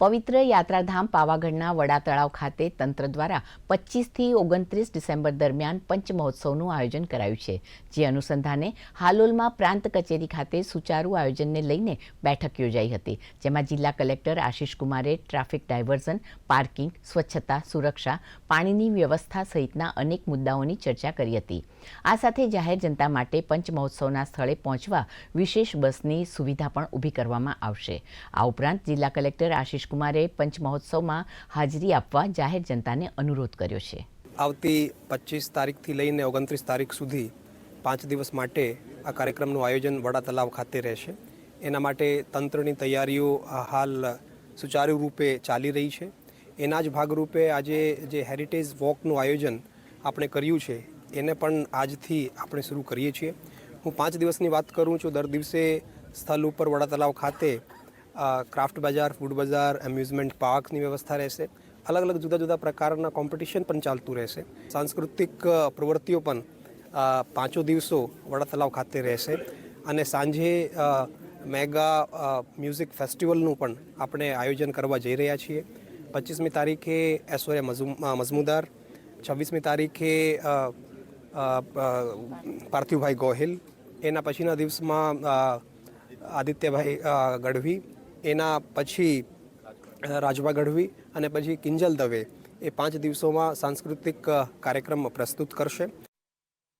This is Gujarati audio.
પવિત્ર યાત્રાધામ પાવાગઢના વડા તળાવ ખાતે તંત્ર દ્વારા પચીસથી ઓગણત્રીસ ડિસેમ્બર દરમિયાન પંચમહોત્સવનું આયોજન કરાયું છે. જે અનુસંધાને હાલોલમાં પ્રાંત કચેરી ખાતે સુચારુ આયોજનને લઈને બેઠક યોજાઈ હતી. જેમાં જિલ્લા કલેક્ટર આશિષ કુમારે ટ્રાફિક ડાયવર્ઝન, પાર્કિંગ, સ્વચ્છતા, સુરક્ષા, પાણીની વ્યવસ્થા સહિતના અનેક મુદ્દાઓની ચર્ચા કરી હતી. આ સાથે જાહેર જનતા માટે પંચમહોત્સવના સ્થળે પહોંચવા વિશેષ બસની સુવિધા પણ ઊભી કરવામાં આવશે. આ ઉપરાંત જિલ્લા કલેક્ટર આશિષ કુમારે પંચમહોત્સવમાં હાજરી આપવા જાહેર જનતાને અનુરોધ કર્યો છે. આવતી પચીસ તારીખથી લઈને ઓગણત્રીસ તારીખ સુધી પાંચ દિવસ માટે આ કાર્યક્રમનું આયોજન વડા તલાવ ખાતે રહેશે. એના માટે તંત્રની તૈયારીઓ હાલ સુચારુ રૂપે ચાલી રહી છે. એના જ ભાગરૂપે આજે જે હેરિટેજ વોકનું આયોજન આપણે કર્યું છે, એને પણ આજથી આપણે શરૂ કરીએ છીએ. હું પાંચ દિવસની વાત કરું છું. દર દિવસે સ્થળ ઉપર વડા તલાવ ખાતે ક્રાફ્ટ બજાર, ફૂડ બજાર, એમ્યુઝમેન્ટ પાર્કની વ્યવસ્થા રહેશે. અલગ અલગ જુદા જુદા પ્રકારના કોમ્પિટિશન પણ ચાલતું રહેશે. સાંસ્કૃતિક પ્રવૃત્તિઓ પણ પાંચો દિવસો વડા તલાવ ખાતે રહેશે. અને સાંજે મેગા મ્યુઝિક ફેસ્ટિવલનું પણ આપણે આયોજન કરવા જઈ રહ્યા છીએ. પચીસમી તારીખે એસોએ મઝમુદાર. છવ્વીસમી તારીખે પાર્થિવભાઈ ગોહિલ. એના પછીના દિવસમાં આદિત્યભાઈ ગઢવી. એના પછી રાજભા ગઢવી અને પછી કિંજલ દવે એ પાંચ દિવસોમાં સાંસ્કૃતિક કાર્યક્રમ પ્રસ્તુત કરશે.